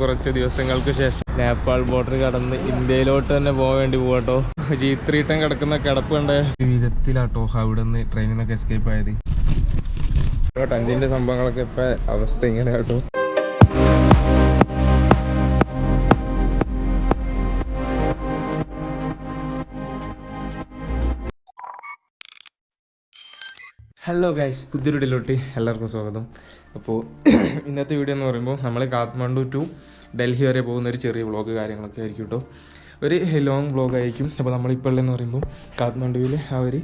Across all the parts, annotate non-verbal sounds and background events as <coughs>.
കുറച്ച് ദിവസങ്ങൾക്ക് ശേഷം നേപ്പാൾ ബോർഡർ കടന്ന് ഇന്ത്യയിലോട്ട് തന്നെ പോകാൻ വേണ്ടി പോകട്ടോ ജീത്രീട്ടം കിടക്കുന്ന കിടപ്പ് കണ്ട്. വിധത്തിലാട്ടോ അവിടെ നിന്ന് ട്രെയിനിൽ നിന്നൊക്കെ എസ്കേപ്പ് ആയത് ടഞ്ചിന്റെ സംഭവങ്ങളൊക്കെ ഇപ്പൊ അവസ്ഥ ഇങ്ങനെ കേട്ടോ. ഹലോ ഗൈസ് പുതിയൊരു ഡിലോട്ടി എല്ലാവർക്കും സ്വാഗതം. അപ്പോൾ <coughs> ഇന്നത്തെ വീഡിയോ എന്ന് പറയുമ്പോൾ നമ്മൾ കാഠ്മണ്ഡു ടു ഡൽഹി വരെ പോകുന്ന ഒരു ചെറിയ വ്ളോഗ് കാര്യങ്ങളൊക്കെ ആയിരിക്കും കേട്ടോ ഒരു ലോങ് വ്ളോഗ് ആയിരിക്കും. അപ്പോൾ നമ്മളിപ്പോൾ ഉള്ളതെന്ന് പറയുമ്പോൾ കാത്മണ്ഡുവിൽ ആ ഒരു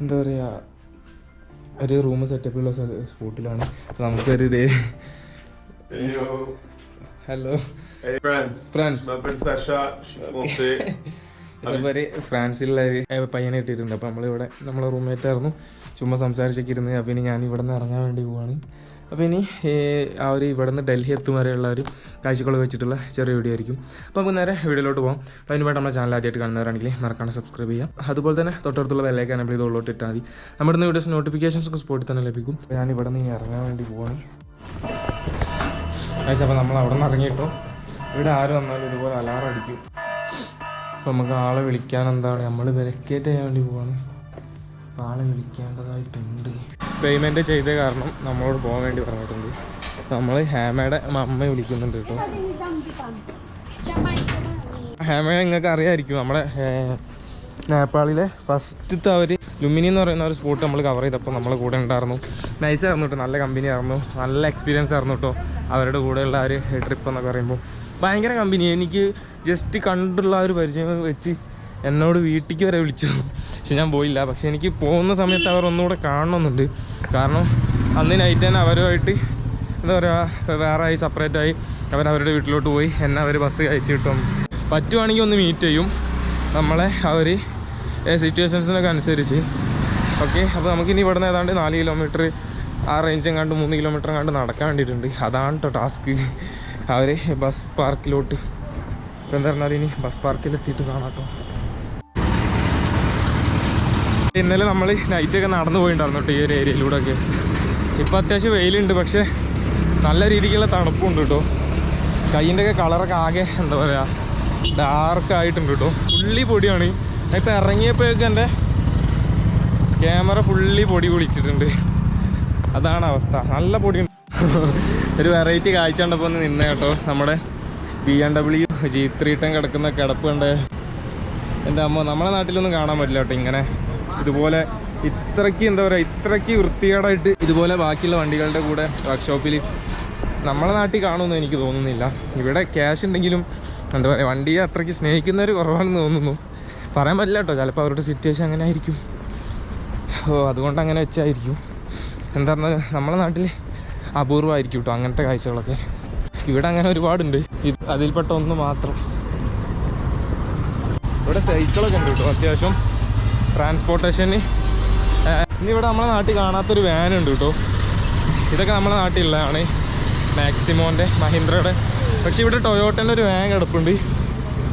എന്താ പറയുക ഒരു റൂം സെറ്റപ്പിലുള്ള സ്പോട്ടിലാണ് അപ്പോൾ നമുക്കൊരു. ഹലോ <laughs> ഒരു ഫ്രാൻസിലുള്ള ഒരു പയ്യനെ ഇട്ടിട്ടുണ്ട്. അപ്പോൾ നമ്മളിവിടെ നമ്മളെ റൂംമേറ്റ് ആയിരുന്നു. ചുമ്മാ സംസാരിച്ചൊക്കെ ഇരുന്ന്. അപ്പം ഇനി ഞാൻ ഇവിടെ നിന്ന് ഇറങ്ങാൻ വേണ്ടി പോവാണ്. അപ്പോൾ ഇനി ആ ഒരു ഇവിടെ നിന്ന് ഡൽഹി എത്തും വരെയുള്ള ഒരു കാഴ്ചകൾ വെച്ചിട്ടുള്ള ചെറിയ വീഡിയോ ആയിരിക്കും. അപ്പോൾ നമുക്ക് നേരെ വീഡിയോയിലോട്ട് പോകാം അപ്പോൾ അതിന് വേണ്ടി നമ്മുടെ ചാനൽ ആദ്യമായിട്ട് കാണുന്നവരാണെങ്കിൽ മറക്കാണ്ട് സബ്സ്ക്രൈബ് ചെയ്യാം അതുപോലെ തന്നെ തൊട്ടടുത്തുള്ള ബെല്ലൈക്കാൻ നമ്മൾ ഇതുള്ളോട്ട് ഇട്ടാൽ മതി. നമ്മുടെ നിന്ന് വീഡിയോസ് നോട്ടിഫിക്കേഷൻസ് ഒക്കെ സ്പോട്ടിൽ തന്നെ ലഭിക്കും. ഞാൻ ഇവിടെ നിന്ന് ഇറങ്ങാൻ വേണ്ടി പോവാണ്. അപ്പോൾ നമ്മൾ അവിടെ നിന്ന് ഇറങ്ങിയിട്ടോ? ഇവിടെ ആര് വന്നാലും ഇതുപോലെ അലാറം അടിക്കും. അപ്പോൾ നമുക്ക് ആളെ വിളിക്കാൻ എന്താണ്? നമ്മൾ വിലക്കേറ്റ് ചെയ്യാൻ വേണ്ടി പോവാണ്. അപ്പോൾ ആളെ വിളിക്കേണ്ടതായിട്ടുണ്ട്. പേയ്മെന്റ് ചെയ്ത കാരണം നമ്മളോട് പോകാൻ വേണ്ടി പറഞ്ഞിട്ടുണ്ട്. നമ്മൾ ഹാമയുടെ അമ്മ വിളിക്കുന്നുണ്ട് കേട്ടോ. ഹാമയെ നിങ്ങൾക്ക് അറിയാമായിരിക്കും നമ്മുടെ നേപ്പാളിലെ ഫസ്റ്റത്തെ അവർ ലുമിനി എന്ന് പറയുന്ന ഒരു സ്പോട്ട് നമ്മൾ കവർ ചെയ്തപ്പോൾ നമ്മളെ കൂടെ ഉണ്ടായിരുന്നു. നൈസ് ആയിരുന്നു കേട്ടോ നല്ല കമ്പനി ആയിരുന്നു നല്ല എക്സ്പീരിയൻസ് ആയിരുന്നു കേട്ടോ അവരുടെ കൂടെയുള്ള ആ ഒരു ട്രിപ്പ് എന്നൊക്കെ പറയുമ്പോൾ. ഭയങ്കര കമ്പനി എനിക്ക് ജസ്റ്റ് കണ്ടുള്ള ആ ഒരു പരിചയം വെച്ച് എന്നോട് വീട്ടിലേക്ക് വരെ വിളിച്ചു. പക്ഷെ ഞാൻ പോയില്ല. പക്ഷെ എനിക്ക് പോകുന്ന സമയത്ത് അവർ ഒന്നുകൂടെ കാണണമെന്നുണ്ട്. കാരണം അന്ന് നൈറ്റ് തന്നെ അവരുമായിട്ട് എന്താ പറയുക വേറെ ആയി സെപ്പറേറ്റ് ആയി അവർ അവരുടെ വീട്ടിലോട്ട് പോയി. എന്നെ അവർ ബസ് കയറ്റി വിട്ടു. പറ്റുവാണെങ്കിൽ ഒന്ന് മീറ്റ് ചെയ്യും. നമ്മളെ അവർ സിറ്റുവേഷൻസിനൊക്കെ അനുസരിച്ച്. ഓക്കെ അപ്പോൾ നമുക്കിനി ഇവിടെ നിന്ന് ഏതാണ്ട് നാല് കിലോമീറ്റർ ആ റേഞ്ച് എങ്ങാണ്ട് മൂന്ന് കിലോമീറ്റർ എങ്ങാണ്ട് നടക്കാൻ വേണ്ടിയിട്ടുണ്ട്. അതാണ് കേട്ടോ ടാസ്ക് അവർ ബസ് പാർക്കിലോട്ട് ഇപ്പം എന്താ പറഞ്ഞാൽ ഇനി ബസ് പാർക്കിലെത്തിയിട്ട് കാണാം കേട്ടോ ഇന്നലെ നമ്മൾ നൈറ്റൊക്കെ നടന്നു പോയിട്ടുണ്ടായിരുന്നു ഈ ഒരു ഏരിയയിലൂടെ ഒക്കെ ഇപ്പം അത്യാവശ്യം വെയിലുണ്ട് പക്ഷേ നല്ല രീതിക്കുള്ള തണുപ്പുണ്ട് കേട്ടോ കൈയിന്റെ ഒക്കെ കളറൊക്കെ ആകെ എന്താ പറയുക ഡാർക്ക് ആയിട്ടുണ്ട് കേട്ടോ ഫുള്ളി പൊടിയാണ്. നേരത്തെ ഇറങ്ങിയപ്പോഴൊക്കെ എന്റെ ക്യാമറ ഫുള്ളി പൊടി കുളിച്ചിട്ടുണ്ട് അതാണ് അവസ്ഥ. നല്ല പൊടിയുണ്ട്. ഒരു വെറൈറ്റി കാഴ്ച കണ്ടപ്പോൾ ഒന്ന് നിന്നേ കേട്ടോ നമ്മുടെ B M W G three ten കിടക്കുന്ന കിടപ്പ് കണ്ട്. എന്റെ അമ്മ നമ്മളെ നാട്ടിലൊന്നും കാണാൻ പറ്റില്ല കേട്ടോ ഇങ്ങനെ. ഇതുപോലെ ഇത്രയ്ക്ക് എന്താ പറയുക ഇത്രയ്ക്ക് വൃത്തികേടായിട്ട് ഇതുപോലെ ബാക്കിയുള്ള വണ്ടികളുടെ കൂടെ വർക്ക്ഷോപ്പിൽ നമ്മളെ നാട്ടിൽ കാണുമെന്ന് എനിക്ക് തോന്നുന്നില്ല. ഇവിടെ ക്യാഷ് ഉണ്ടെങ്കിലും എന്താ പറയുക വണ്ടിയെ അത്രയ്ക്ക് സ്നേഹിക്കുന്നവർ കുറവാണെന്ന് തോന്നുന്നു. പറയാൻ പറ്റില്ല കേട്ടോ ചിലപ്പോൾ അവരുടെ സിറ്റുവേഷൻ അങ്ങനെ ആയിരിക്കും. ഓ അതുകൊണ്ട് അങ്ങനെ വെച്ചായിരിക്കും. എന്താ പറഞ്ഞാൽ നമ്മളെ നാട്ടിൽ അപൂർവമായിരിക്കും കേട്ടോ അങ്ങനത്തെ കാഴ്ചകളൊക്കെ. ഇവിടെ അങ്ങനെ ഒരുപാടുണ്ട്. ഇത് അതിൽപ്പെട്ട ഒന്ന് മാത്രം. ഇവിടെ സൈക്കിളൊക്കെ ഉണ്ട് കേട്ടോ അത്യാവശ്യം. ട്രാൻസ്പോർട്ടേഷന് ഇനി ഇവിടെ നമ്മളെ നാട്ടിൽ കാണാത്തൊരു വാൻ ഉണ്ട് കേട്ടോ. ഇതൊക്കെ നമ്മളെ നാട്ടിലുള്ളതാണ്. മാക്സിമോന്റെ മഹീന്ദ്രയുടെ പക്ഷേ ഇവിടെ ടൊയോട്ടന്റെ ഒരു വാൻ കിടപ്പുണ്ട്.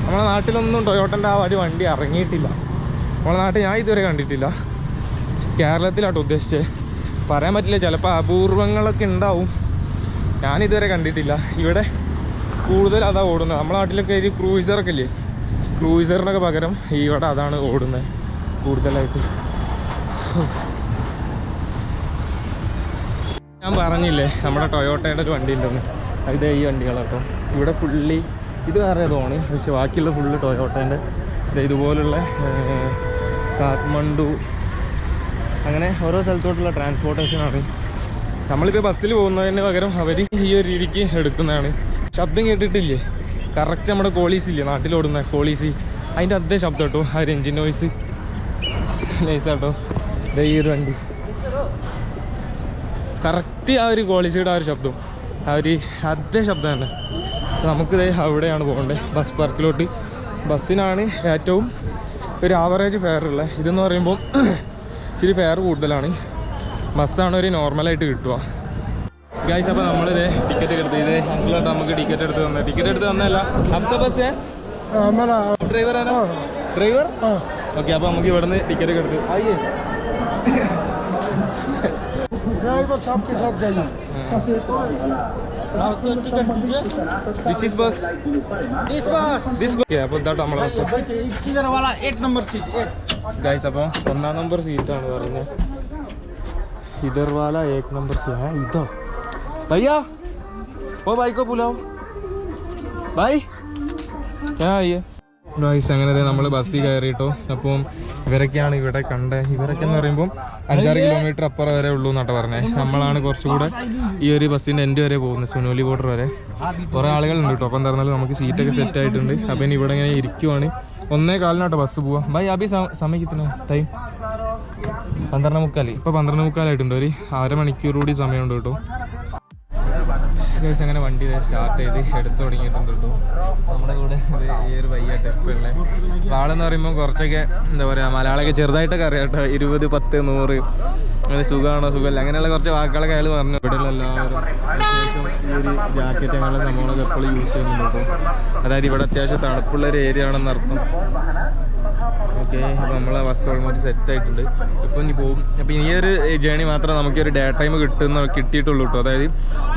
നമ്മളെ നാട്ടിലൊന്നും ടൊയോട്ടന്റെ ആ ഒരു വണ്ടി ഇറങ്ങിയിട്ടില്ല. നമ്മളെ നാട്ടിൽ ഞാൻ ഇതുവരെ കണ്ടിട്ടില്ല. കേരളത്തിലാട്ടോ ഉദ്ദേശിച്ചത്. പറയാൻ പറ്റില്ല ചിലപ്പോൾ അപൂർവങ്ങളൊക്കെ ഉണ്ടാവും. ഞാനിതുവരെ കണ്ടിട്ടില്ല. ഇവിടെ കൂടുതൽ അതാ ഓടുന്നത്. നമ്മളെ നാട്ടിലൊക്കെ ഒരു ക്രൂയിസറൊക്കെ ഇല്ലേ? ക്രൂയിസറിനൊക്കെ പകരം ഇവിടെ അതാണ് ഓടുന്നത്. കൂടുതലായിട്ട്. ഞാൻ പറഞ്ഞില്ലേ നമ്മുടെ ടൊയോട്ടയുടെ ഒരു വണ്ടി ഉണ്ടെന്ന്. ഇത് ഈ വണ്ടികളാട്ടോ. ഇവിടെ ഫുള്ളി ഇത് വേറെ ഏതോണ് പക്ഷെ ബാക്കിയുള്ള ഫുള്ള് ടൊയോട്ടേന്റെ. ഇതുപോലുള്ള കാഠ്മണ്ഡു. അങ്ങനെ ഓരോ സ്ഥലത്തോട്ടുള്ള ട്രാൻസ്പോർട്ടേഷനാണ് നമ്മളിപ്പോൾ ബസ്സിൽ പോകുന്നതിന് പകരം അവർ ഈ ഒരു രീതിക്ക് എടുക്കുന്നതാണ്. ശബ്ദം കേട്ടിട്ടില്ലേ? കറക്റ്റ് നമ്മുടെ കോളീസ് ഇല്ലേ? നാട്ടിലോടുന്ന കോളീസ്. അതിന്റെ അതേ ശബ്ദം കേട്ടോ ആ ഒരു എഞ്ചിൻ നോയ്സ് നൈസാട്ടോ ഈ ഒരു വണ്ടി. കറക്റ്റ് ആ ഒരു ക്വാളിറ്റിയുടെ ആ ഒരു ശബ്ദം. ആ ഒരു അതേ ശബ്ദം തന്നെ. നമുക്കിത് അവിടെയാണ് പോകേണ്ടത് ബസ് പാർക്കിലോട്ട് ബസ്സിനാണ് ഏറ്റവും ഒരു ആവറേജ് ഫെയർ ഉള്ളത് ഇതെന്ന് പറയുമ്പോൾ ഇച്ചിരി ഫെയർ കൂടുതലാണ്. ബസ്സാണ് ഒരു നോർമലായിട്ട് കിട്ടുക. ഗായ്സ് അപ്പോൾ നമ്മളിത് ടിക്കറ്റ് എടുത്ത്. ഇത് അങ്ങോട്ട് നമുക്ക് ടിക്കറ്റ് എടുത്ത് തന്നെ. ടിക്കറ്റ് എടുത്ത് തന്നെയല്ല അടുത്ത ബസ് ഡ്രൈവർ ആണോ ഡ്രൈവർ ഓക്കെ അപ്പോൾ നമുക്ക് ഇവിടുന്ന് ടിക്കറ്റ് ഒക്കെ എടുത്ത് ആയിേ ड्राइवर साहब के साथ जाइए Now to chicken DJ. This is bus This was. This അപ്പോൾ ഇതാട്ടോ നമ്മളെ ബസ് Kiधर वाला eight number seat. Eight. Guys അപ്പോൾ ഒന്നാം നമ്പർ സീറ്റാണ് പറഞ്ഞത് ഇതർവാല ഏക് നമ്പർ സീറ്റ് ഏ ഇതോ ഭയ്യാ ഓ ബൈക്കോ പുലാവ് ബൈ ഗൈസ് അങ്ങനെ നമ്മൾ ബസ്സിൽ കയറിയിട്ടോ. അപ്പം ഇവരൊക്കെയാണ് ഇവിടെ കണ്ടത് ഇവരൊക്കെ എന്ന് പറയുമ്പോൾ അഞ്ചാറ് കിലോമീറ്റർ അപ്പുറം വരെ ഉള്ളൂ എന്നാട്ടോ പറഞ്ഞത് നമ്മളാണ് കുറച്ചുകൂടെ ഈ ഒരു ബസ്സിന്റെ എന്റെ വരെ പോകുന്നത് സുനോലി ബോർഡർ വരെ. കുറേ ആളുകളുണ്ട് കേട്ടോ അപ്പം എന്തായിരുന്നാലും നമുക്ക് സീറ്റൊക്കെ സെറ്റ് ആയിട്ടുണ്ട്. അപ്പം ഇനി ഇവിടെ ഇങ്ങനെ ഇരിക്കുവാണ്. ഒന്നേ കാലിനാട്ടോ ബസ് പോവാം. ബൈ അബി സമയത്തിന് ടൈം പന്ത്രണ്ട് മുക്കാൽ ഇപ്പോൾ പന്ത്രണ്ട് മുക്കാലായിട്ടുണ്ട്. ഒരു അരമണിക്കൂർ കൂടി സമയമുണ്ട് കേട്ടോ ഗൈസ് അങ്ങനെ വണ്ടി സ്റ്റാർട്ട് ചെയ്ത് എടുത്തു തുടങ്ങിയിട്ടുണ്ട് കേട്ടോ. നമ്മുടെ കൂടെ ഈ ഒരു വയ്യാട്ട് അപ്പോൾ ആളെന്ന് പറയുമ്പോൾ കുറച്ചൊക്കെ എന്താ പറയുക മലയാളമൊക്കെ ചെറുതായിട്ടൊക്കെ അറിയാം കേട്ടോ. ഇരുപത് പത്ത് നൂറ്. അങ്ങനെ സുഖമാണോ സുഖമല്ല. അങ്ങനെയുള്ള കുറച്ച് വാക്കുകളൊക്കെ അയാൾ പറഞ്ഞു. ഇവിടെയുള്ള എല്ലാവരും അത്യാവശ്യം ഈ ഒരു ജാക്കറ്റ് അങ്ങനെയുള്ള സംഭവങ്ങളൊക്കെ എപ്പോഴും യൂസ് ചെയ്യുന്നുണ്ട് അതായത് ഇവിടെ അത്യാവശ്യം തണുപ്പുള്ള ഒരു ഏരിയ ആണെന്ന് അർത്ഥം ഓക്കെ അപ്പോൾ നമ്മളെ ബസ് ഓൾമോസ്റ്റ് സെറ്റ് ആയിട്ടുണ്ട്. ഇപ്പോൾ ഇനി പോകും അപ്പോൾ ഈ ഒരു ജേണി മാത്രമേ നമുക്ക് ഒരു ഡേ ടൈം കിട്ടുന്ന കിട്ടിയിട്ടുള്ളൂ കേട്ടോ അതായത്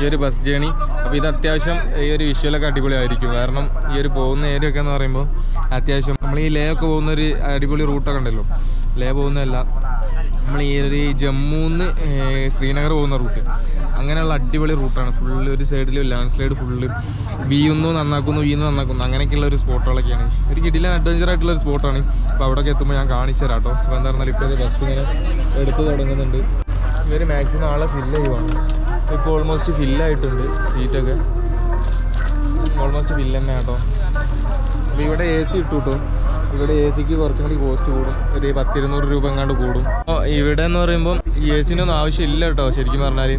ഈ ഒരു ബസ് ജേണി അപ്പോൾ ഇത് അത്യാവശ്യം ഈ ഒരു വിഷ്വലൊക്കെ അടിപൊളിയായിരിക്കും. കാരണം ഈ ഒരു പോകുന്ന ഏരിയ ഒക്കെ എന്ന് പറയുമ്പോൾ അത്യാവശ്യം നമ്മൾ ഈ ലേ ഒക്കെ പോകുന്ന ഒരു അടിപൊളി റൂട്ടൊക്കെ ഉണ്ടല്ലോ. ലേ പോകുന്നതല്ല. നമ്മൾ ഈ ഒരു ജമ്മുന്ന് ശ്രീനഗർ പോകുന്ന റൂട്ട് അങ്ങനെയുള്ള അടിപൊളി റൂട്ടാണ്. ഫുള്ള് ഒരു സൈഡിൽ ലാൻഡ് സ്ലൈഡ് ഫുള്ള് വീയുന്നു നന്നാക്കുന്നു വീയുന്നു നന്നാക്കുന്നു. അങ്ങനെയൊക്കെയുള്ള ഒരു സ്പോട്ടുകളൊക്കെയാണ്. ഒരു കിടിലൻ അഡ്വഞ്ചർ ആയിട്ടുള്ള ഒരു സ്പോട്ടാണ്. അപ്പോൾ അവിടെയൊക്കെ എത്തുമ്പോൾ ഞാൻ കാണിച്ചു തരാം കേട്ടോ അപ്പോൾ എന്താ പറഞ്ഞാൽ ഇപ്പോൾ ബസ് ഇങ്ങനെ എടുത്ത് തുടങ്ങുന്നുണ്ട്. ഇവർ മാക്സിമം ആളെ ഫില്ല് ചെയ്യുവാണ്. ഇപ്പോൾ ഓൾമോസ്റ്റ് ഫില്ലായിട്ടുണ്ട് സീറ്റൊക്കെ ഓൾമോസ്റ്റ് ഫില്ല് തന്നെ കേട്ടോ അപ്പോൾ ഇവിടെ എ സി ഇട്ടു കേട്ടോ ഇവിടെ എ സിക്ക് കുറച്ചും കൂടി കോസ്റ്റ് കൂടും. ഒരു പത്തിരുന്നൂറ് രൂപ എങ്ങാണ്ട് കൂടും. ഇവിടെ എന്ന് പറയുമ്പോൾ എ സിനൊന്നും ആവശ്യമില്ല കേട്ടോ ശരിക്കും പറഞ്ഞാൽ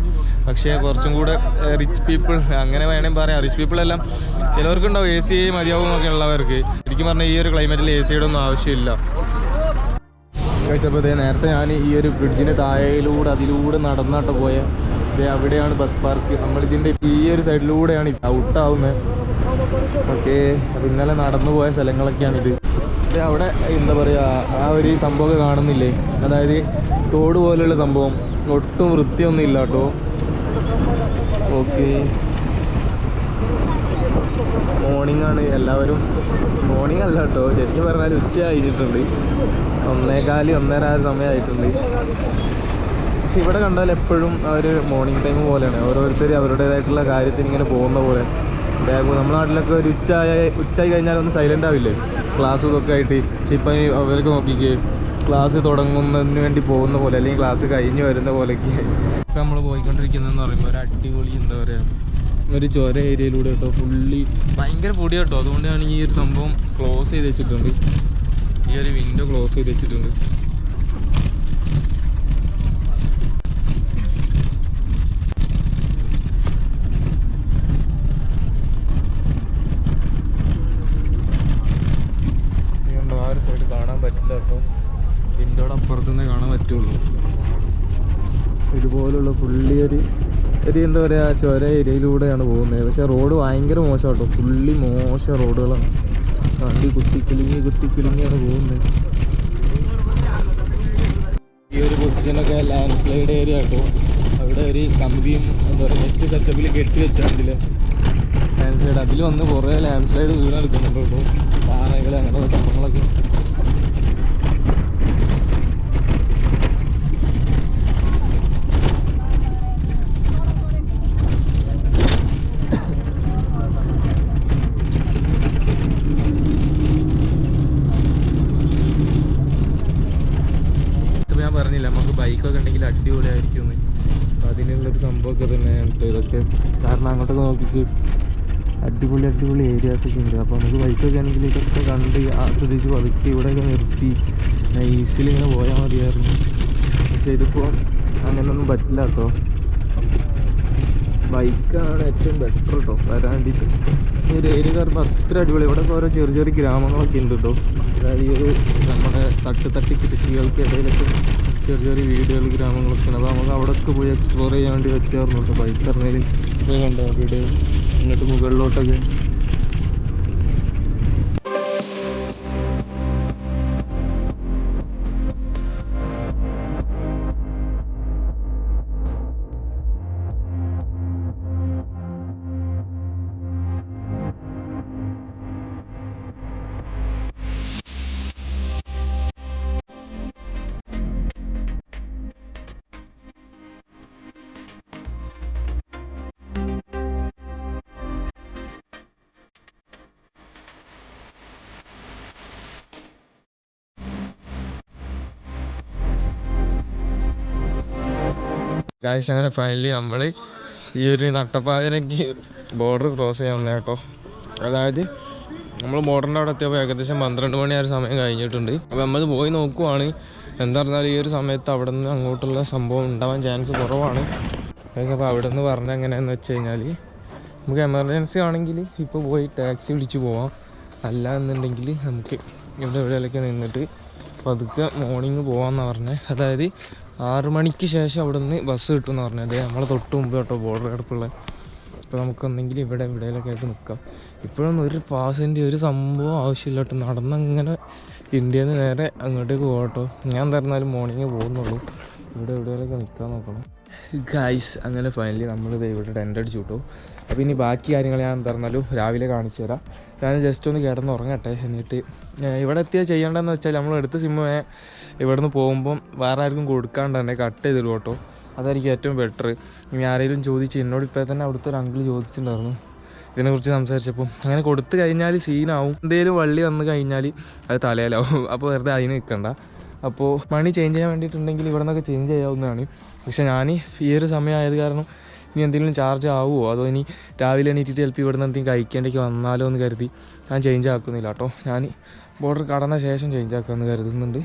പക്ഷേ കുറച്ചും കൂടെ റിച്ച് പീപ്പിൾ അങ്ങനെ വേണമെങ്കിൽ പറയാം. റിച്ച് പീപ്പിൾ എല്ലാം ചിലവർക്കുണ്ടാവും എ സി മതിയാവും എന്നൊക്കെ ഉള്ളവർക്ക്. ശരിക്കും പറഞ്ഞാൽ ഈ ഒരു ക്ലൈമറ്റിൽ എ സിയുടെ ഒന്നും ആവശ്യമില്ല. കഴിച്ചപ്പോൾ നേരത്തെ ഞാൻ ഈ ഒരു ബ്രിഡ്ജിന്റെ താഴയിലൂടെ അതിലൂടെ നടന്നാട്ട് പോയ. അവിടെയാണ് ബസ് പാർക്ക് നമ്മളിതിന്റെ ഈ ഒരു സൈഡിലൂടെയാണ് ഔട്ടാവുന്നത് ഓക്കെ അപ്പോൾ ഇന്നലെ നടന്നു പോയ സ്ഥലങ്ങളൊക്കെയാണിത്. അവിടെ എന്താ പറയുക ആ ഒരു സംഭവമൊക്കെ കാണുന്നില്ലേ? അതായത് തോട് പോലെയുള്ള സംഭവം. ഒട്ടും വൃത്തിയൊന്നും ഇല്ല കേട്ടോ. ഓക്കെ മോർണിംഗ് ആണ്. എല്ലാവരും മോർണിംഗ് അല്ല കേട്ടോ. ശരിക്കും പറഞ്ഞാൽ ഉച്ച ആയിട്ടുണ്ട് ഒന്നേകാൽ ഒന്നര സമയമായിട്ടുണ്ട്. പക്ഷെ ഇവിടെ കണ്ടാൽ എപ്പോഴും അവർ മോർണിംഗ് ടൈം പോലെയാണ്. ഓരോരുത്തർ അവരുടേതായിട്ടുള്ള കാര്യത്തിന് ഇങ്ങനെ പോകുന്ന പോലെ. ബാഗ് നമ്മുടെ നാട്ടിലൊക്കെ ഒരു ഉച്ച ഉച്ചയായി കഴിഞ്ഞാൽ ഒന്ന് സൈലന്റ് ആവില്ലേ? ക്ലാസ് ഇതൊക്കെ ആയിട്ട്. പക്ഷെ ഇപ്പം അവർക്ക് നോക്കിക്കേ ക്ലാസ് തുടങ്ങുന്നതിന് വേണ്ടി പോകുന്ന പോലെ അല്ലെങ്കിൽ ക്ലാസ് കഴിഞ്ഞ് വരുന്ന പോലെയൊക്കെ. ഇപ്പം നമ്മൾ പോയിക്കൊണ്ടിരിക്കുന്നതെന്ന് പറയുമ്പോൾ ഒരു അടിപൊളി എന്താ പറയുക ഒരു ചോര ഏരിയയിലൂടെ കേട്ടോ. ഫുള്ളി ഭയങ്കര പൊടി കേട്ടോ. അതുകൊണ്ടാണ് ഈ ഒരു സംഭവം ക്ലോസ് ചെയ്ത് വെച്ചിട്ടുണ്ട്. ഈ ഒരു വിൻഡോ ക്ലോസ് ചെയ്ത് വെച്ചിട്ടുണ്ട് ഇതുകൊണ്ട് ആ ഒരു സൈഡ് കാണാൻ പറ്റില്ല കേട്ടോ വിൻഡോയുടെ അപ്പുറത്ത് നിന്നേ കാണാൻ പറ്റുള്ളൂ ഫുള്ളി ഒരു ഒരു എന്താ പറയുക ചുര ഏരിയയിലൂടെയാണ് പോകുന്നത്. പക്ഷേ റോഡ് ഭയങ്കര മോശം കേട്ടോ. ഫുള്ളി മോശം റോഡുകളാണ്. വണ്ടി കുത്തിക്കിളിങ്ങി കുത്തിക്കിളിങ്ങിയാണ് പോകുന്നത്. ഈ ഒരു പൊസിഷനൊക്കെ ലാൻഡ് സ്ലൈഡ് ഏരിയ കേട്ടോ. അവിടെ ഒരു കമ്പിയും എന്താ പറയുക നെറ്റ് സെറ്റപ്പിൽ കെട്ടി വെച്ചാണ്ടില്ലേ ലാൻഡ് സ്ലൈഡ് അതിൽ വന്ന് കുറേ ലാൻഡ് സ്ലൈഡ് വീണെടുക്കുന്നുണ്ട് കേട്ടോ. പാറകൾ അങ്ങനെയുള്ള സംഭവങ്ങളൊക്കെ ഇപ്പൊ ഞാൻ പറഞ്ഞില്ല നമുക്ക് ബൈക്കൊക്കെ ഉണ്ടെങ്കിൽ അടിപൊളിയായിരിക്കും അപ്പം അതിനുള്ളൊരു സംഭവമൊക്കെ തന്നെയാണ് കേട്ടോ ഇതൊക്കെ കാരണം അങ്ങോട്ടൊക്കെ നോക്കിക്ക് അടിപൊളി അടിപൊളി ഏരിയാസ് ഒക്കെ ഉണ്ട്. അപ്പോൾ നമുക്ക് ബൈക്കൊക്കെ ആണെങ്കിൽ ഇതൊക്കെ കണ്ട് ആസ്വദിച്ച് പതുക്കെ ഇവിടെയൊക്കെ നിർത്തി. നൈസിൽ ഇങ്ങനെ പോയാൽ മതിയായിരുന്നു. പക്ഷെ ഇതിപ്പോൾ അങ്ങനെയൊന്നും പറ്റില്ല കേട്ടോ. ബൈക്കാണ് ഏറ്റവും ബെറ്റർ കേട്ടോ വരാൻ വേണ്ടിയിട്ട് ഈ ഒരു ഏരിയ കയറുമ്പോൾ അത്ര അടിപൊളി. ഇവിടെ ഓരോ ചെറിയ ചെറിയ ഗ്രാമങ്ങളൊക്കെ ഉണ്ട് കേട്ടോ. അതായത് ഈ ഒരു നമ്മുടെ തട്ട് തട്ടി കൃഷികൾക്ക് ഇടയിലൊക്കെ ചെറിയ ചെറിയ വീടുകൾ ഗ്രാമങ്ങളൊക്കെ ഉണ്ട്. അപ്പോൾ നമുക്ക് അവിടെയൊക്കെ പോയി എക്സ്പ്ലോർ ചെയ്യാൻ വേണ്ടി പറ്റാറുണ്ട് കേട്ടോ. ബൈക്ക് ഇറങ്ങിയത് പോയി കണ്ടോ? എന്നിട്ട് മുകളിലോട്ടൊക്കെ. ഗായ്സ് അങ്ങനെ ഫൈനലി നമ്മൾ ഈ ഒരു നട്ടപ്പാതിരക്ക് ബോർഡർ ക്രോസ് ചെയ്യാൻ വന്നേ കേട്ടോ അതായത് നമ്മൾ ബോർഡറിന്റെ അവിടെ എത്തിയപ്പോൾ ഏകദേശം പന്ത്രണ്ട് മണി ആ സമയം കഴിഞ്ഞിട്ടുണ്ട്. അപ്പോൾ നമ്മൾ പോയി നോക്കുവാണ് എന്താ പറഞ്ഞാൽ ഈ ഒരു സമയത്ത് അവിടെ നിന്ന് അങ്ങോട്ടുള്ള സംഭവം ഉണ്ടാവാൻ ചാൻസ് കുറവാണ്. അപ്പോൾ അവിടെ നിന്ന് പറഞ്ഞ എങ്ങനെയാണെന്ന് വെച്ച് കഴിഞ്ഞാൽ നമുക്ക് എമർജൻസി ആണെങ്കിൽ ഇപ്പോൾ പോയി ടാക്സി വിളിച്ച് പോവാം. അല്ല എന്നുണ്ടെങ്കിൽ നമുക്ക് ഇവിടെ എവിടെയൊക്കെ നിന്നിട്ട് പതുക്കെ മോർണിംഗ് പോകാമെന്നാണ് പറഞ്ഞത് അതായത് ആറ് മണിക്ക് ശേഷം അവിടെ നിന്ന് ബസ് കിട്ടുമെന്ന് പറഞ്ഞത് അതെ നമ്മളെ തൊട്ട് മുമ്പ് കേട്ടോ ബോർഡർ കിടപ്പുള്ള അപ്പോൾ നമുക്കൊന്നെങ്കിൽ ഇവിടെ ഇവിടെയിലൊക്കെ ആയിട്ട് നിൽക്കാം ഇപ്പോഴൊന്നും ഒരു പാസിന്റെ ഒരു സംഭവം ആവശ്യമില്ല കേട്ടോ. നടന്നങ്ങനെ ഇന്ത്യയിൽ നിന്ന് നേരെ അങ്ങോട്ടേക്ക് പോകട്ടോ ഞാൻ തരുന്നാലും മോർണിംഗ് പോകുന്നുള്ളൂ. ഇവിടെ എവിടെയെങ്കിലൊക്കെ നിൽക്കാൻ നോക്കണം. ഗൈസ് അങ്ങനെ ഫൈനലി നമ്മളിത് ഇവിടെ ടെന്റ് അടിച്ചു കിട്ടും അപ്പോൾ ഇനി ബാക്കി കാര്യങ്ങൾ ഞാൻ തരുന്നാലും രാവിലെ കാണിച്ചു തരാം. ഞാൻ ജസ്റ്റ് ഒന്ന് കിടന്ന് ഉറങ്ങട്ടെ എന്നിട്ട് ഇവിടെ എത്തിയാൽ ചെയ്യേണ്ടതെന്ന് വെച്ചാൽ നമ്മൾ എടുത്ത സിമ്മ് ഇവിടെ നിന്ന് പോകുമ്പം വേറെ ആർക്കും കൊടുക്കാണ്ട് തന്നെ കട്ട് ചെയ്തിടും കേട്ടോ. അതായിരിക്കും ഏറ്റവും ബെറ്റർ ഇനി ആരെങ്കിലും ചോദിച്ച് എന്നോട് ഇപ്പോൾ തന്നെ അവിടുത്തെ ഒരു അങ്കിൾ ചോദിച്ചിട്ടുണ്ടായിരുന്നു. ഇതിനെക്കുറിച്ച് സംസാരിച്ചപ്പോൾ അങ്ങനെ കൊടുത്തു കഴിഞ്ഞാൽ സീനാവും എന്തെങ്കിലും വള്ളി വന്നു കഴിഞ്ഞാൽ അത് തലയിലാവും. <laughs> അപ്പോൾ വെറുതെ അതിന് നിൽക്കണ്ട അപ്പോൾ മണി ചേഞ്ച് ചെയ്യാൻ വേണ്ടിയിട്ടുണ്ടെങ്കിൽ ഇവിടെ നിന്നൊക്കെ ചേഞ്ച് ചെയ്യാവുന്നതാണ്. പക്ഷേ ഞാൻ ഈ ഒരു സമയമായത് കാരണം ഇനി എന്തെങ്കിലും ചാർജ് ആവുമോ അതോ ഇനി രാവിലെ എണീറ്റിട്ട് ചിലപ്പോൾ ഇവിടെ നിന്ന് എന്തെങ്കിലും കഴിക്കേണ്ടേക്ക് വന്നാലോ എന്ന് കരുതി ഞാൻ ചേഞ്ച് ആക്കുന്നില്ല കേട്ടോ. ഞാൻ ബോർഡർ കടന്ന ശേഷം ചേഞ്ച് ആക്കാമെന്ന് കരുതുന്നുണ്ട്.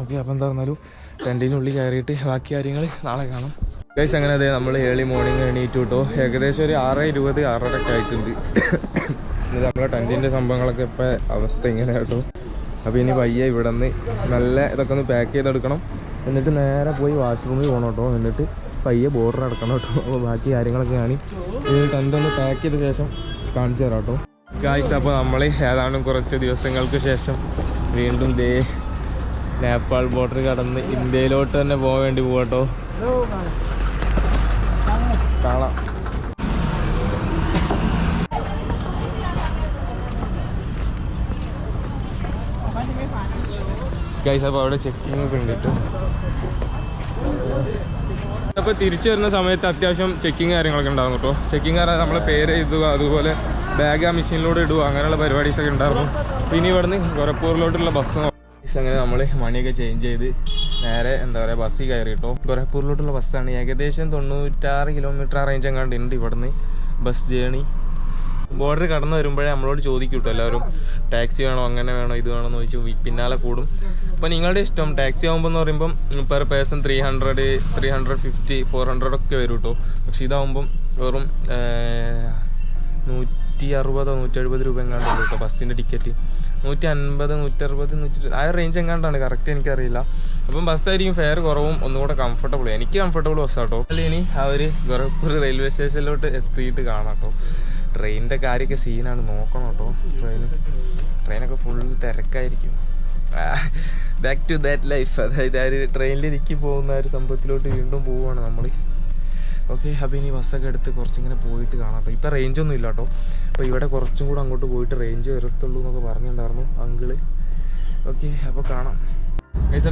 ഓക്കെ അപ്പോൾ എന്താ പറഞ്ഞാലും ടെന്റിനുള്ളിൽ കയറിയിട്ട് ബാക്കി കാര്യങ്ങൾ നാളെ കാണാം. ഗൈസ് അങ്ങനെ അതെ നമ്മൾ ഏർലി മോർണിംഗ് എണീറ്റ് കിട്ടോ ഏകദേശം ഒരു ആറ് ഇരുപത് ആറര ഒക്കെ ആയിട്ടുണ്ട് നമ്മളെ ടെന്റിന്റെ സംഭവങ്ങളൊക്കെ ഇപ്പോൾ അവസ്ഥ ഇങ്ങനെ കേട്ടോ അപ്പോൾ ഇനി പയ്യെ ഇവിടെ നിന്ന് നല്ല ഇതൊക്കെ ഒന്ന് പാക്ക് ചെയ്തെടുക്കണം. എന്നിട്ട് നേരെ പോയി വാഷ്റൂമിൽ പോകണം കേട്ടോ എന്നിട്ട് പയ്യെ ബോർഡർ അടക്കണം കേട്ടോ അപ്പോൾ ബാക്കി കാര്യങ്ങളൊക്കെ ആണ് ഈ ടെന്റ് ഒന്ന് പാക്ക് ചെയ്ത ശേഷം കാണിച്ചു തരാം കേട്ടോ ഗായ്സ് അപ്പോൾ നമ്മൾ ഏതാണ്ടും കുറച്ച് ദിവസങ്ങൾക്ക് ശേഷം വീണ്ടും ദേ നേപ്പാൾ ബോർഡർ കടന്ന് ഇന്ത്യയിലോട്ട് തന്നെ പോകാൻ വേണ്ടി പോകട്ടോ കാണാം. ഗൈസ് അവിടെ ചെക്കിങ് ഒക്കെ ഉണ്ട് തിരിച്ചു വരുന്ന സമയത്ത് അത്യാവശ്യം ചെക്കിങ് കാര്യങ്ങളൊക്കെ ഉണ്ടാകും കേട്ടോ. ചെക്കിങ് കാരണം നമ്മളെ പേര് എഴുതുക അതുപോലെ ബാഗ് ആ മെഷീനിലൂടെ ഇടുക അങ്ങനെയുള്ള പരിപാടീസ് ഒക്കെ ഉണ്ടായിരുന്നു. പിന്നെ ഇവിടുന്ന് ഗോരഖ്പൂരിലോട്ടുള്ള ബസ് അങ്ങനെ നമ്മൾ മണിയൊക്കെ ചേഞ്ച് ചെയ്ത് നേരെ എന്താ പറയുക ബസ്സിൽ കയറി കേട്ടോ ഗൊരഖ്പൂരിലോട്ടുള്ള ബസ്സാണ് ഏകദേശം തൊണ്ണൂറ്റാറ് കിലോമീറ്റർ റേഞ്ച് എങ്ങാണ്ട് ഉണ്ട് ഇവിടുന്ന് ബസ് ജേണി ബോർഡർ കടന്നു വരുമ്പോഴേ നമ്മളോട് ചോദിക്കും കേട്ടോ എല്ലാവരും ടാക്സി വേണോ? അങ്ങനെ വേണോ? ഇത് വേണോ എന്ന് ചോദിച്ചു പിന്നാലെ കൂടും. അപ്പോൾ നിങ്ങളുടെ ഇഷ്ടം ടാക്സി ആകുമ്പോൾ എന്ന് പറയുമ്പം per person three hundred three hundred fifty four hundred ഒക്കെ വരും കേട്ടോ പക്ഷെ ഇതാകുമ്പം വെറും നൂറ്റി അറുപതോ നൂറ്റി എഴുപത് രൂപ എങ്ങാണ്ട് കേട്ടോ ബസ്സിന്റെ ടിക്കറ്റ് നൂറ്റി അൻപത് നൂറ്ററുപത് നൂറ്റി ആ റേഞ്ച് എങ്ങാണ്ടാണ്? കറക്റ്റ് എനിക്കറിയില്ല. അപ്പം ബസ്സായിരിക്കും ഫെയർ കുറവും ഒന്നുകൂടെ കംഫർട്ടബിൾ എനിക്ക് കംഫർട്ടബിൾ ബസ്സാട്ടോ അല്ലെങ്കിൽ ഇനി ആ ഒരു ഗോരഖ്പൂർ റെയിൽവേ സ്റ്റേഷനിലോട്ട് എത്തിയിട്ട് കാണാം കേട്ടോ ട്രെയിനിന്റെ കാര്യമൊക്കെ സീനാണ് നോക്കണം കേട്ടോ ട്രെയിൻ ട്രെയിനൊക്കെ ഫുൾ തിരക്കായിരിക്കും. ബാക്ക് ടു ദാറ്റ് ലൈഫ് അതായത് ആ ഒരു ട്രെയിനിലിരിക്കി പോകുന്ന ആ ഒരു സംഭവത്തിലോട്ട് വീണ്ടും പോവുകയാണ് നമ്മൾ ഓക്കെ അപ്പോൾ ഇനി ബസ്സൊക്കെ എടുത്ത് കുറച്ചിങ്ങനെ പോയിട്ട് കാണാം കേട്ടോ ഇപ്പം റേഞ്ചൊന്നും ഇല്ല കേട്ടോ. അപ്പോൾ ഇവിടെ കുറച്ചും കൂടെ അങ്ങോട്ട് പോയിട്ട് റേഞ്ച് വരത്തുള്ളൂ എന്നൊക്കെ പറഞ്ഞിട്ടുണ്ടായിരുന്നു അങ്കിൾ ഓക്കെ അപ്പോൾ കാണാം.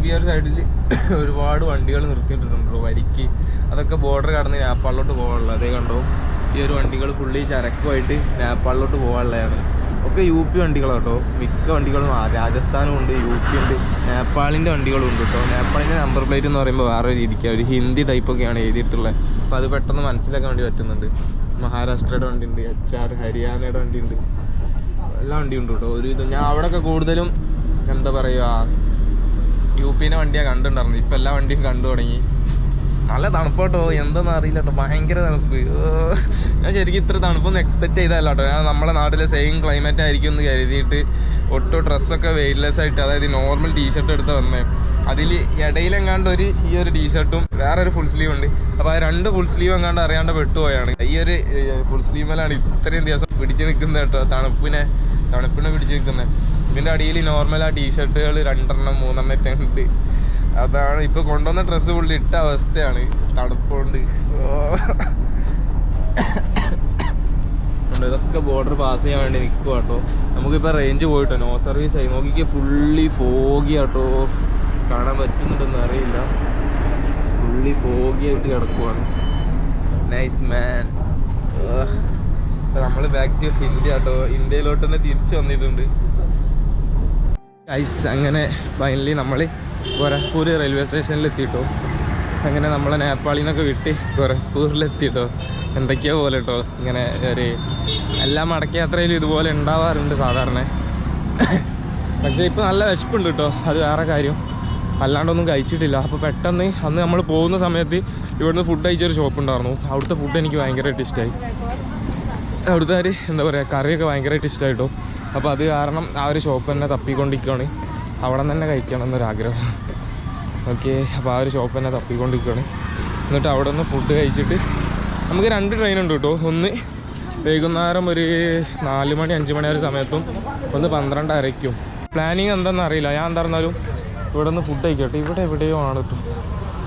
ഈ ഒരു സൈഡിൽ <coughs> ഒരുപാട് വണ്ടികൾ നിർത്തിയിട്ടുണ്ട് വരിക്ക്. അതൊക്കെ ബോർഡർ കടന്ന് നേപ്പാളിലോട്ട് പോകാനുള്ളത്. അതേ കണ്ടോ? ഈ ഒരു വണ്ടികൾ ഫുള്ളി ചരക്കുമായിട്ട് നേപ്പാളിലോട്ട് പോകാനുള്ളതാണ്. ഒക്കെ യു പി വണ്ടികളാട്ടോ മിക്ക വണ്ടികളും രാജസ്ഥാനും ഉണ്ട് യു പി ഉണ്ട് നേപ്പാളിന്റെ വണ്ടികളും ഉണ്ട് കേട്ടോ നേപ്പാളിന്റെ നമ്പർ പ്ലേറ്റ് എന്ന് പറയുമ്പോൾ വേറെ രീതിക്കാണ് ഒരു ഹിന്ദി ടൈപ്പൊക്കെയാണ് എഴുതിയിട്ടുള്ളത്. അപ്പോൾ അത് പെട്ടെന്ന് മനസ്സിലാക്കാൻ വേണ്ടി പറ്റുന്നുണ്ട്. മഹാരാഷ്ട്രയുടെ വണ്ടി ഉണ്ട് എച്ച് ആർ ഹരിയാനയുടെ വണ്ടി ഉണ്ട് എല്ലാ വണ്ടിയും ഉണ്ട് കേട്ടോ ഒരു ഇത് ഞാൻ അവിടെയൊക്കെ കൂടുതലും എന്താ പറയുക യു പിന്റെ വണ്ടിയാണ് കണ്ടിട്ടുണ്ടായിരുന്നു ഇപ്പം എല്ലാ വണ്ടിയും കണ്ടു തുടങ്ങി. നല്ല തണുപ്പോട്ടോ എന്താണെന്ന് അറിയില്ല കേട്ടോ ഭയങ്കര തണുപ്പ്. ഞാൻ ശരിക്കും ഇത്ര തണുപ്പൊന്നും എക്സ്പെക്ട് ചെയ്തല്ല കേട്ടോ ഞാൻ നമ്മുടെ നാട്ടിലെ സെയിം ക്ലൈമറ്റ് ആയിരിക്കും എന്ന് കരുതിയിട്ട് ഒട്ടും ഡ്രസ്സൊക്കെ വെയിറ്റ്ലെസ് ആയിട്ട് അതായത് നോർമൽ ടീഷർട്ട് എടുത്ത് വന്നേ. അതിൽ ഇടയിലെങ്ങാണ്ട് ഒരു ഈ ഒരു ടീഷർട്ടും വേറെ ഒരു ഫുൾ സ്ലീവ് ഉണ്ട്. അപ്പോൾ ആ രണ്ട് ഫുൾ സ്ലീവ് എങ്ങാണ്ട് അറിയാണ്ട് പെട്ടുപോയാണ്. ഈ ഒരു ഫുൾ സ്ലീവിലാണ് ഇത്രയും ദിവസം പിടിച്ചു നിൽക്കുന്നത് കേട്ടോ. തണുപ്പിനെ തണുപ്പിനെ പിടിച്ചു നിൽക്കുന്നത്. ഇതിന്റെ അടിയിൽ നോർമൽ ആ ടീഷർട്ടുകൾ രണ്ടെണ്ണം മൂന്നെണ്ണം ഒക്കെ ഉണ്ട്. അതാണ് ഇപ്പൊ കൊണ്ടുവന്ന ഡ്രസ്സ് പുള്ളി ഇട്ട അവസ്ഥയാണ് തണുപ്പുണ്ട് ഓ. ഉണ്ട്. ഇതൊക്കെ ബോർഡർ പാസ് ചെയ്യാൻ വേണ്ടി നിൽക്കുക കേട്ടോ നമുക്കിപ്പോൾ റേഞ്ച് പോയിട്ടോ? നോ സർവീസ് ആയി. നോക്കിക്ക് ഫുള്ളി ഫോഗി കേട്ടോ കാണാൻ പറ്റുന്നുണ്ടെന്ന് അറിയില്ല. ഫുള്ളി ഫോഗി ആയിട്ട് കിടക്കുവാണ്. നൈസ് മാൻ നമ്മൾ ബാക്ക് ടു ഇന്ത്യ കേട്ടോ ഇന്ത്യയിലോട്ട് തന്നെ തിരിച്ചു വന്നിട്ടുണ്ട്. ഐസ് അങ്ങനെ ഫൈനലി നമ്മൾ ഗോരഖ്പൂർ റെയിൽവേ സ്റ്റേഷനിൽ എത്തിയിട്ടോ. അങ്ങനെ നമ്മളെ നേപ്പാളിൽ നിന്നൊക്കെ വിട്ട് ഗോരഖ്പൂരിലെത്തി കേട്ടോ എന്തൊക്കെയോ പോലെ കേട്ടോ ഇങ്ങനെ ഒരു എല്ലാ മടക്കയാത്രയിലും ഇതുപോലെ ഉണ്ടാവാറുണ്ട് സാധാരണ. പക്ഷേ ഇപ്പോൾ നല്ല വിശപ്പുണ്ട് കേട്ടോ അത് വേറെ കാര്യം. അല്ലാണ്ടൊന്നും കഴിച്ചിട്ടില്ല. അപ്പോൾ പെട്ടെന്ന് അന്ന് നമ്മൾ പോകുന്ന സമയത്ത് ഇവിടുന്ന് ഫുഡ് കഴിച്ചൊരു ഷോപ്പ് ഉണ്ടായിരുന്നു. അവിടുത്തെ ഫുഡ് എനിക്ക് ഭയങ്കരമായിട്ട് ഇഷ്ടമായി അവിടുത്തെ ഒരു എന്താ പറയുക കറിയൊക്കെ ഭയങ്കരമായിട്ട് ഇഷ്ടമായിട്ടോ അപ്പോൾ അത് കാരണം ആ ഒരു ഷോപ്പ് തന്നെ തപ്പിക്കൊണ്ടിരിക്കുകയാണ് അവിടെ തന്നെ കഴിക്കണം എന്നൊരാഗ്രഹം ഓക്കെ അപ്പോൾ ആ ഒരു ഷോപ്പ് തന്നെ തപ്പിക്കൊണ്ടിരിക്കുകയാണ്. എന്നിട്ട് അവിടെ നിന്ന് ഫുഡ് കഴിച്ചിട്ട് നമുക്ക് രണ്ട് ട്രെയിൻ ഉണ്ട് കേട്ടോ. ഒന്ന് വൈകുന്നേരം ഒരു നാല് മണി അഞ്ച് മണി ആ ഒരു സമയത്തും ഒന്ന് പന്ത്രണ്ടരയ്ക്കും പ്ലാനിങ് എന്താണെന്ന് അറിയില്ല. ഞാൻ എന്താ പറഞ്ഞാലും ഇവിടെ നിന്ന് ഫുഡ് കഴിക്കട്ടെ. ഇവിടെ എവിടെയോ ആണ് കേട്ടോ.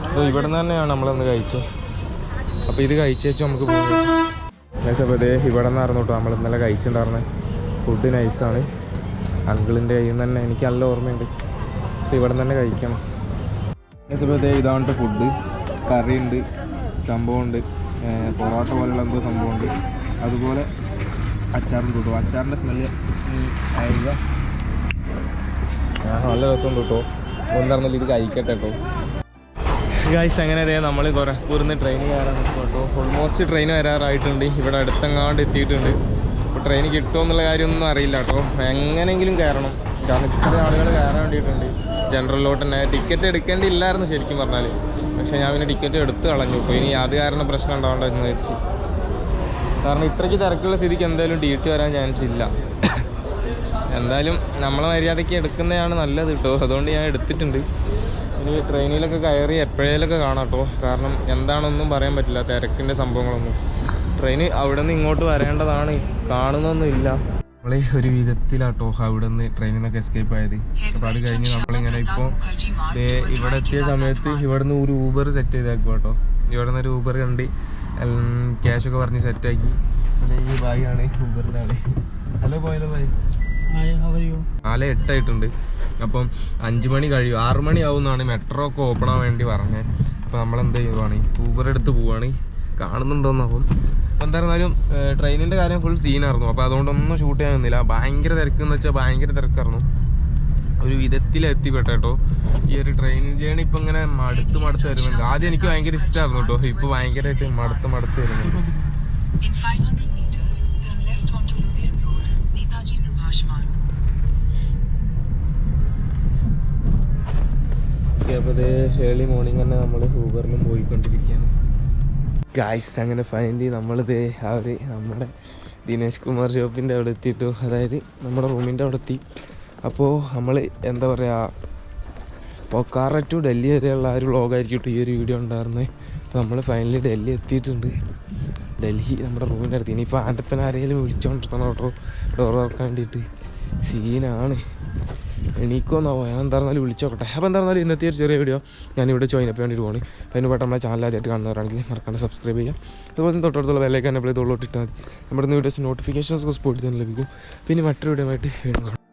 അപ്പോൾ ഇവിടെ നിന്ന് തന്നെയാണ് നമ്മളന്ന് കഴിച്ചത്. അപ്പോൾ ഇത് കഴിച്ചേച്ച് നമുക്ക് പോകും അപ്പോൾ ഇതേ ഇവിടെ കേട്ടോ. നമ്മൾ ഇന്നലെ കഴിച്ചിട്ടുണ്ടായിരുന്നത് ഫുഡ് നൈസാണ് അങ്കിളിന്റെ കയ്യിൽ നിന്ന് തന്നെ എനിക്ക് നല്ല ഓർമ്മയുണ്ട്. ഇവിടെ നിന്ന് തന്നെ കഴിക്കണം. ഇതേ ഇതാണ് ഫുഡ് കറി ഉണ്ട് സംഭവമുണ്ട്. പൊറോട്ട പോലെയുള്ള എന്തോ സംഭവമുണ്ട്. അതുപോലെ അച്ചാറും കൂട്ടും. അച്ചാറിന്റെ സ്മെല്ല് അയക്കുക നല്ല രസമുണ്ട് കേട്ടോ എന്തായിരുന്നാലും ഇത് കഴിക്കട്ടെ കേട്ടോ ഗൈസ് അങ്ങനെ ദേ നമ്മൾ ഗോരഖ്പൂരിൽ ട്രെയിൻ കയറാൻ കേട്ടോ ഓൾമോസ്റ്റ് ട്രെയിൻ വരാറായിട്ടുണ്ട്. ഇവിടെ അടുത്തെങ്ങാണ്ട് എത്തിയിട്ടുണ്ട്. അപ്പോൾ ട്രെയിൻ കിട്ടുമോ എന്നുള്ള കാര്യമൊന്നും അറിയില്ല കേട്ടോ എങ്ങനെയെങ്കിലും കയറണം. കാരണം ഇത്ര ആളുകൾ കയറാൻ വേണ്ടിയിട്ടുണ്ട്. ജനറലിലോട്ട് തന്നെ. ടിക്കറ്റ് എടുക്കേണ്ടിയില്ലായിരുന്നു ശരിക്കും പറഞ്ഞാൽ പക്ഷേ ഞാൻ പിന്നെ ടിക്കറ്റ് എടുത്ത് കളഞ്ഞു. അപ്പോൾ ഇനി അത് കാരണം പ്രശ്നം ഉണ്ടാവേണ്ടെന്ന് വിചാരിച്ചു. കാരണം ഇത്രയ്ക്ക് തിരക്കുള്ള സ്ഥിതിക്ക് എന്തായാലും ഡി ടി വരാൻ ചാൻസ് ഇല്ല. എന്തായാലും നമ്മൾ മര്യാദയ്ക്ക് എടുക്കുന്നതാണ് നല്ലത് കേട്ടോ. അതുകൊണ്ട് ഞാൻ എടുത്തിട്ടുണ്ട്. ഇനി ട്രെയിനിലൊക്കെ കയറി എപ്പോഴേലൊക്കെ കാണാം കേട്ടോ. കാരണം എന്താണൊന്നും പറയാൻ പറ്റില്ല. തിരക്കിന്റെ സംഭവങ്ങളൊന്നും. ട്രെയിൻ അവിടെ നിന്ന് ഇങ്ങോട്ട് വരേണ്ടതാണ്. കാണുന്നൊന്നും ഇല്ല. നമ്മളെ ഒരു വിധത്തിലാട്ടോ അവിടെ നിന്ന് ട്രെയിനിൽ നിന്നൊക്കെ എസ്കേപ്പ് ആയത്. അപ്പോൾ അത് കഴിഞ്ഞ് നമ്മളിങ്ങനെ ഇപ്പോൾ ഇവിടെ എത്തിയ സമയത്ത് ഇവിടെ നിന്ന് ഒരു ഊബർ സെറ്റ് ചെയ്താക്കും കേട്ടോ ഇവിടെ നിന്ന് ഒരു ഊബർ കണ്ട് ക്യാഷ് ഒക്കെ പറഞ്ഞ് സെറ്റാക്കി ആക്കി. ഈ ഊബറിന്റെ ആളെ. ഊബറിന്റെ ആൾ ഹലോ പോയാലോ ബായ്? നാല് എട്ടായിട്ടുണ്ട്. അപ്പം അഞ്ച് മണി കഴിയും. ആറ് മണി ആവുമെന്നാണ് മെട്രോ ഒക്കെ ഓപ്പൺ ആവാൻ വേണ്ടി പറഞ്ഞത്. അപ്പോൾ നമ്മൾ എന്ത് ചെയ്യുവാണ്? ഊബർ എടുത്ത് പോവാണ്. കാണുന്നുണ്ടോന്നാവും അപ്പോൾ എന്തായിരുന്നാലും ട്രെയിനിന്റെ കാര്യം ഫുൾ സീനായിരുന്നു അപ്പോൾ അതുകൊണ്ടൊന്നും ഷൂട്ട് ചെയ്യാൻ നിന്നില്ല. ഭയങ്കര തിരക്കെന്ന് വെച്ചാൽ ഭയങ്കര തിരക്കായിരുന്നു. ഒരു വിധത്തിൽ എത്തിപ്പെട്ട കേട്ടോ. ഈ ഒരു ട്രെയിൻ ജേണി ഇപ്പം ഇങ്ങനെ മടുത്ത് മടുത്ത് വരുന്നുണ്ട്. ആദ്യം എനിക്ക് ഭയങ്കര ഇഷ്ടമായിരുന്നു കേട്ടോ. ഇപ്പോൾ ഭയങ്കരമായിട്ട് മടുത്ത് മടുത്ത് വരുന്നുണ്ട്. In 500 meters, turn left onto Ludhian Road, Netaji Subhash Marg. അപ്പോൾ ഇത് ഏർലി മോർണിംഗ് തന്നെ നമ്മൾ ഊബറിലും പോയിക്കൊണ്ടിരിക്കുകയാണ്. ഗായ്സ് അങ്ങനെ ഫൈനലി നമ്മളിത് ആ ഒരു നമ്മുടെ ദിനേശ് കുമാർ ഷോപ്പിന്റെ അവിടെ എത്തിയിട്ടു. അതായത് നമ്മുടെ റൂമിന്റെ അവിടെ എത്തി. അപ്പോൾ നമ്മൾ എന്താ പറയുക പൊക്കാറ ടു ഡൽഹി വരെയുള്ള ആ ഒരു വ്ളോഗായിരിക്കും ഈ ഒരു വീഡിയോ ഉണ്ടായിരുന്നത് അപ്പോൾ നമ്മൾ ഫൈനലി ഡൽഹി എത്തിയിട്ടുണ്ട്. ഡൽഹി നമ്മുടെ റൂമിന്റെ അടുത്ത്. ഇനിയിപ്പോൾ ആന്റപ്പൻ ആരെങ്കിലും വിളിച്ചോണ്ടിരുത്തണം കേട്ടോ ഡോർ തുറക്കാൻ വേണ്ടിയിട്ട്. സീനാണ് എണീക്കോന്നാവോ ഞാൻ എന്തായിരുന്നാലും വിളിച്ചോക്കട്ടെ. അപ്പോൾ എന്തായിരുന്നാലും ഇന്നത്തെ ഒരു ചെറിയ വീഡിയോ ഞാൻ ഇവിടെ ജോയിൻ അപ്പ് വേണ്ടിയിട്ട് പോകണം അതിന് പെട്ടെന്ന് നമ്മുടെ ചാനൽ ആദ്യമായിട്ട് കാണുന്നവരാണെങ്കിൽ മറക്കാണ്ട് സബ്സ്ക്രൈബ് ചെയ്യാം. അതുപോലെ തന്നെ തൊട്ടടുത്തുള്ള വിലയൊക്കെ എന്നെ പ്ലേ തൊള്ളോട്ടിട്ടാൽ മതി. നമ്മുടെ വീഡിയോസ് നോട്ടിഫിക്കേഷൻസ് സ്പോട്ടിൽ തന്നെ ലഭിക്കും. പിന്നെ മറ്റൊരു വീഡിയോ ആയിട്ട് വീണ്ടും